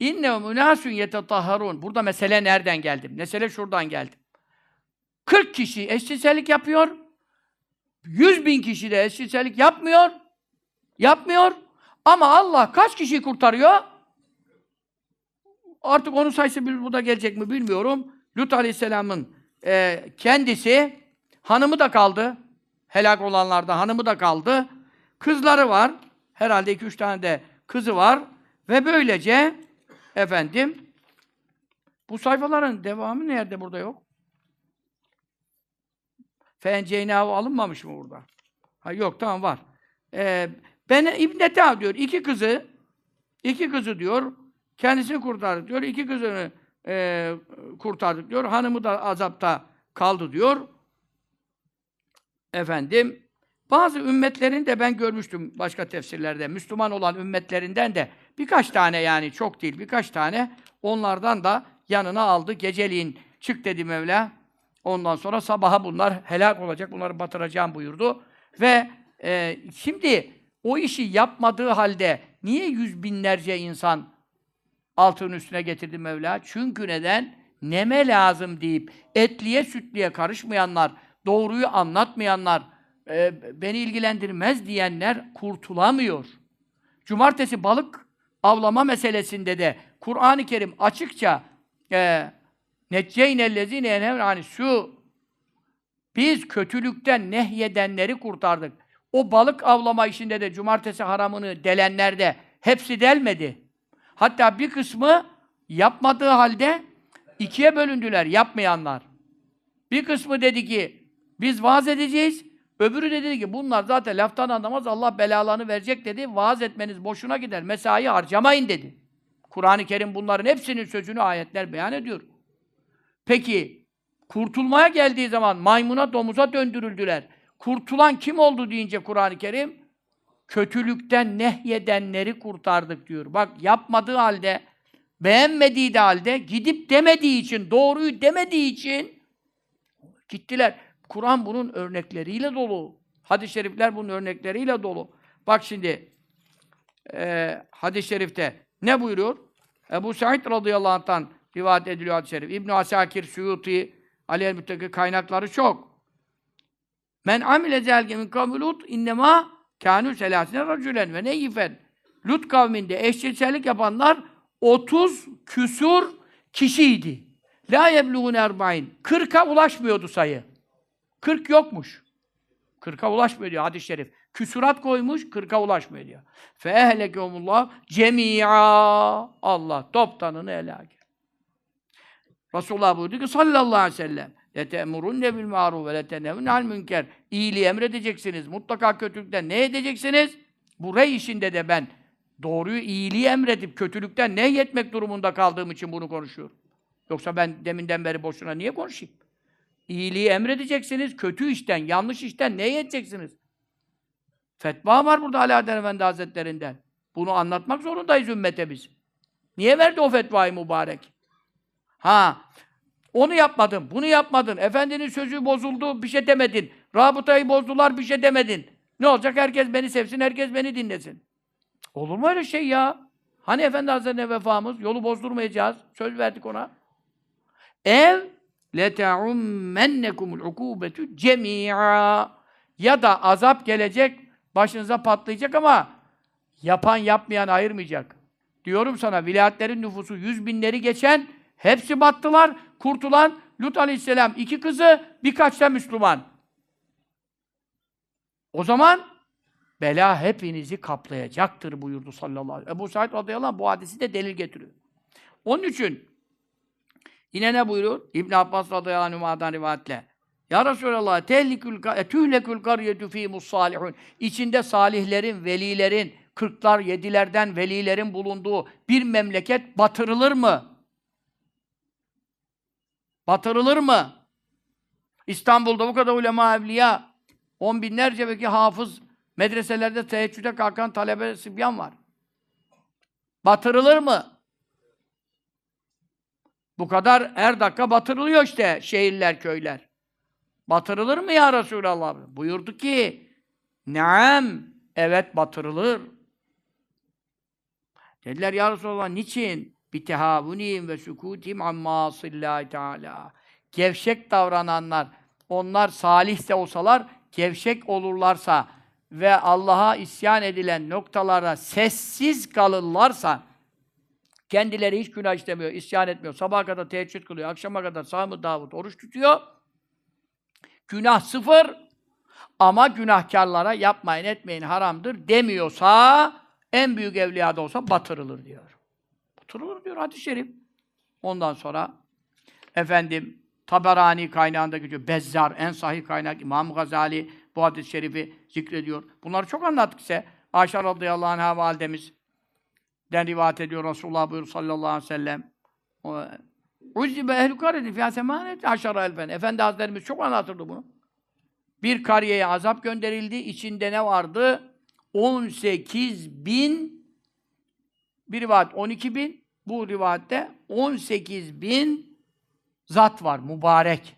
İnne münâsün yetetahharun. Burada mesele nereden geldi? Mesele şuradan geldi. 40 kişi eşcinsellik yapıyor. 100 bin kişi de eşcinsellik yapmıyor. Yapmıyor. Ama Allah kaç kişiyi kurtarıyor? Artık onun sayısı bir burada gelecek mi bilmiyorum. Lut Aleyhisselam'ın e, kendisi hanımı da kaldı. Helak olanlarda hanımı da kaldı. Kızları var. Herhalde iki üç tane de kızı var. Ve böylece efendim bu sayfaların devamı nerede burada yok? Fenceynâhu alınmamış mı burada? Ha yok tamam var. Ee, ben İbn Tev diyor. iki kızı iki kızı diyor. Kendisini kurtardık diyor. iki kızını e, kurtardık diyor. Hanımı da azapta kaldı diyor. Efendim bazı ümmetlerin de ben görmüştüm başka tefsirlerde. Müslüman olan ümmetlerinden de birkaç tane yani çok değil birkaç tane onlardan da yanına aldı. Geceliğin çık dedi Mevla. Ondan sonra sabaha bunlar helak olacak. Bunları batıracağım buyurdu. Ve e, şimdi o işi yapmadığı halde niye yüz binlerce insan altının üstüne getirdi Mevla? Çünkü neden? Neme lazım deyip etliye sütliye karışmayanlar, doğruyu anlatmayanlar, e, beni ilgilendirmez diyenler kurtulamıyor. Cumartesi balık avlama meselesinde de Kur'an-ı Kerim açıkça e, necceynellezine yenhevne hani su biz kötülükten nehyedenleri kurtardık. O balık avlama işinde de cumartesi haramını delenler de hepsi delmedi. Hatta bir kısmı yapmadığı halde ikiye bölündüler yapmayanlar. Bir kısmı dedi ki biz vaaz edeceğiz. Öbürü de dedi ki bunlar zaten laftan anlamaz Allah belalarını verecek dedi. Vaaz etmeniz boşuna gider. Mesai harcamayın dedi. Kur'an-ı Kerim bunların hepsinin sözünü ayetler beyan ediyor. Peki kurtulmaya geldiği zaman maymuna domuza döndürüldüler. Kurtulan kim oldu deyince Kur'an-ı Kerim kötülükten nehyedenleri kurtardık diyor. Bak yapmadığı halde beğenmediği de halde gidip demediği için, doğruyu demediği için gittiler. Kur'an bunun örnekleriyle dolu. Hadis-i şerifler bunun örnekleriyle dolu. Bak şimdi e, hadis-i şerifte ne buyuruyor? Ebu Said radıyallahu anh'tan rivayet ediliyor hadis-i şerif. İbn Asakir, Suyuti, Ali el kaynakları çok. Men amile zelge min kavmi Lut innema kânû selâsine racülen ve neyyifen. Lut kavminde eşcinsellik yapanlar 30 küsur kişiydi. La yebluğun erba'in. 40'a ulaşmıyordu sayı. 40 yokmuş. 40'a ulaşmıyor diyor hadis-i şerif. Küsurat koymuş, 40'a ulaşmıyor diyor. Fe ehlekehumullah cemi'a. Allah toptanını helak. Resulullah buyurdu ki sallallahu aleyhi ve sellem lete'murunne bil ma'ruf ve letenevne al münker. İyiliği emredeceksiniz. Mutlaka kötülükten ne edeceksiniz? Bu rey işinde de ben doğruyu, iyiliği emredip kötülükten ne yetmek durumunda kaldığım için bunu konuşuyorum. Yoksa ben deminden beri boşuna niye konuşayım? İyiliği emredeceksiniz, kötü işten, yanlış işten ne yeteceksiniz? Fetva var burada Alaaddin Efendi Hazretlerinden. Bunu anlatmak zorundayız ümmete biz. Niye verdi o fetvayı mübarek? Ha, onu yapmadın, bunu yapmadın. Efendinin sözü bozuldu, bir şey demedin. Rabıtayı bozdular, bir şey demedin. Ne olacak? Herkes beni sevsin, herkes beni dinlesin. Olur mu öyle şey ya? Hani Efendi Hazretleri'ne vefamız? Yolu bozdurmayacağız. Söz verdik ona. Ev leta'ummennekumul ukubetu cemi'a ya da azap gelecek, başınıza patlayacak ama yapan yapmayan ayırmayacak. Diyorum sana vilayetlerin nüfusu yüz binleri geçen hepsi battılar. Kurtulan Lut aleyhisselam iki kızı birkaç da Müslüman. O zaman bela hepinizi kaplayacaktır buyurdu sallallahu aleyhi ve sellem. Ebu Said radıyallahu anh bu hadisi de delil getiriyor. Onun için yine ne buyuruyor? İbn Abbas radıyallahu anh'dan rivayetle. Ya Resulallah tehlikül tühlekül karyetu fîmus salihun. İçinde salihlerin, velilerin, kırklar, yedilerden velilerin bulunduğu bir memleket batırılır mı? Batırılır mı? İstanbul'da bu kadar ulema evliya, on binlerce belki hafız, medreselerde teheccüde kalkan talebe sibyan var. Batırılır mı? Bu kadar her dakika batırılıyor işte şehirler, köyler. Batırılır mı ya Resulallah? Buyurdu ki, Naam, evet batırılır. Dediler ya Resulallah niçin? bitehavunihim ve sukutihim amma sillahi teala. Gevşek davrananlar, onlar salih de olsalar, gevşek olurlarsa ve Allah'a isyan edilen noktalara sessiz kalırlarsa, kendileri hiç günah işlemiyor, isyan etmiyor, sabaha kadar teheccüd kılıyor, akşama kadar Sami Davud oruç tutuyor, günah sıfır, ama günahkarlara yapmayın etmeyin haramdır demiyorsa, en büyük evliya da olsa batırılır diyor. Batırılır diyor hadis-i şerif. Ondan sonra efendim Taberani kaynağında geçiyor. Bezzar en sahih kaynak İmam Gazali bu hadis-i şerifi zikrediyor. Bunları çok anlattık ise Ayşe radıyallahu anh'a validemiz den rivayet ediyor Resulullah buyur sallallahu aleyhi ve sellem. Uzzibe ehl-i karedi fiyâ semanet aşara elfen. Efendi Hazretlerimiz çok anlatırdı bunu. Bir kariyeye azap gönderildi. İçinde ne vardı? 18 bin bir rivayet 12 bin bu rivayette 18 bin zat var. Mübarek.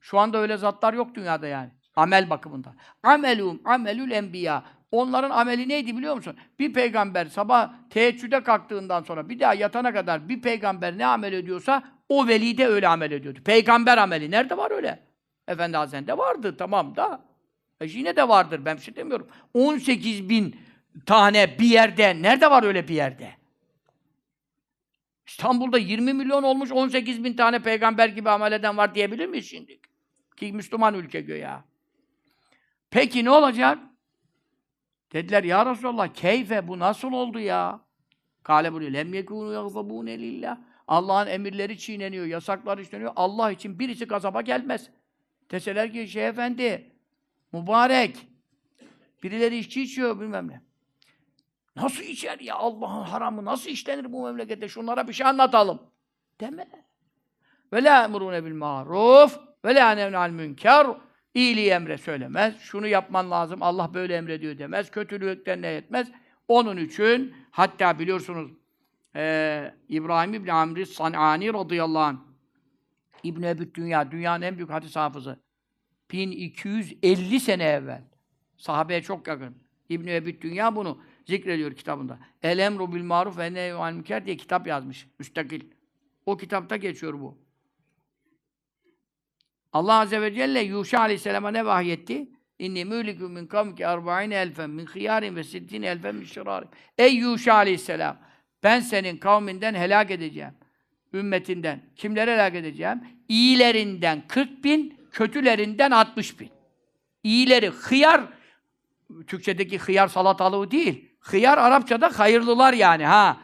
Şu anda öyle zatlar yok dünyada yani. Amel bakımından. Amelum, amelül enbiya. Onların ameli neydi biliyor musun? Bir peygamber sabah teheccüde kalktığından sonra bir daha yatana kadar bir peygamber ne amel ediyorsa o veli de öyle amel ediyordu. Peygamber ameli. Nerede var öyle? Efendi Hazretleri'nde vardı tamam da. E yine de vardır ben bir şey demiyorum. 18 bin tane bir yerde, nerede var öyle bir yerde? İstanbul'da 20 milyon olmuş 18 bin tane peygamber gibi amel eden var diyebilir miyiz şimdi? Ki Müslüman ülke göya. Peki ne olacak? Dediler ya Resulallah keyfe bu nasıl oldu ya? Kale buyuruyor. Lem yekûnû yagzabûne lillah. Allah'ın emirleri çiğneniyor, yasakları işleniyor. Allah için birisi gazaba gelmez. Deseler ki şey efendi, mübarek, birileri içki içiyor bilmem ne. Nasıl içer ya Allah'ın haramı, nasıl işlenir bu memlekette? Şunlara bir şey anlatalım. Deme. Ve la emrûne bil maruf ve la nevnal münker. İyiliği emre söylemez. Şunu yapman lazım. Allah böyle emrediyor demez. Kötülükten ne etmez. Onun için hatta biliyorsunuz e, İbrahim İbni Amri San'ani radıyallahu anh İbn Ebu Dünya, dünyanın en büyük hadis hafızı. 1250 sene evvel. Sahabeye çok yakın. İbn Ebu Dünya bunu zikrediyor kitabında. El emru bil maruf ve nehyü münker diye kitap yazmış. Müstakil. O kitapta geçiyor bu. Allah Azze ve Celle Yuşa Aleyhisselam'a ne vahyetti? İnni mülikü min kavmki erba'ine elfen min hıyarin ve sittine elfen min şirarim. Ey Yuşa Aleyhisselam! Ben senin kavminden helak edeceğim. Ümmetinden. Kimleri helak edeceğim? İyilerinden 40 bin, kötülerinden 60 bin. İyileri, hıyar, Türkçedeki hıyar salatalığı değil. Hıyar Arapçada hayırlılar yani ha.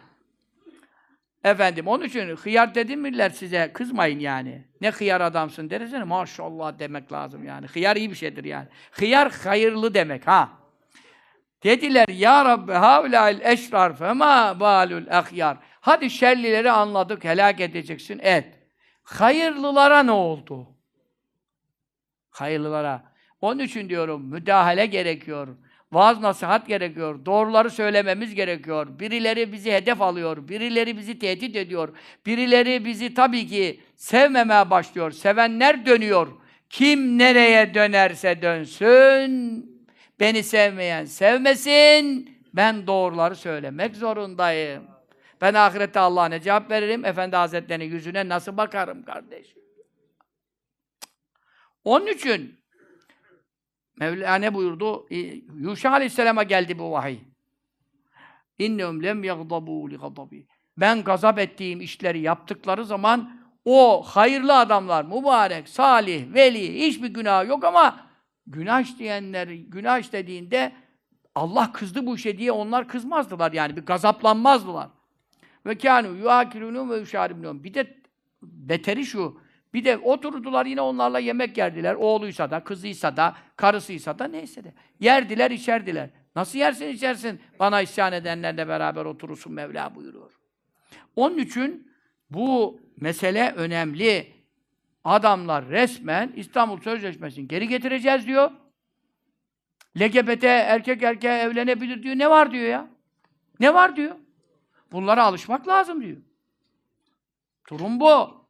Efendim onun için hıyar dedim miller size kızmayın yani. Ne hıyar adamsın dersene maşallah demek lazım yani. Hıyar iyi bir şeydir yani. Hıyar hayırlı demek ha. Dediler ya Rabbi havlail eşrar fema balul ahyar. Hadi şerlileri anladık helak edeceksin et. Hayırlılara ne oldu? Hayırlılara. Onun için diyorum müdahale gerekiyor. Vaaz nasihat gerekiyor. Doğruları söylememiz gerekiyor. Birileri bizi hedef alıyor. Birileri bizi tehdit ediyor. Birileri bizi tabii ki sevmemeye başlıyor. Sevenler dönüyor. Kim nereye dönerse dönsün. Beni sevmeyen sevmesin. Ben doğruları söylemek zorundayım. Ben ahirette Allah'a ne cevap veririm? Efendi Hazretleri'nin yüzüne nasıl bakarım kardeş? Onun için Mevla ne buyurdu? Yuşa Aleyhisselam'a geldi bu vahiy. İnnehum lem yagdabu li gadabi. Ben gazap ettiğim işleri yaptıkları zaman o hayırlı adamlar, mübarek, salih, veli, hiçbir günah yok ama günah işleyenler, günah işlediğinde Allah kızdı bu işe diye onlar kızmazdılar yani. Bir gazaplanmazdılar. Ve kânû yuâkilûnû ve yuşâribnûn. Bir de beteri şu, bir de oturdular yine onlarla yemek yerdiler. Oğluysa da, kızıysa da, karısıysa da neyse de. Yerdiler, içerdiler. Nasıl yersin içersin? Bana isyan edenlerle beraber oturursun Mevla buyuruyor. Onun için bu mesele önemli. Adamlar resmen İstanbul Sözleşmesi'ni geri getireceğiz diyor. LGBT erkek erkeğe evlenebilir diyor. Ne var diyor ya? Ne var diyor? Bunlara alışmak lazım diyor. Durum bu.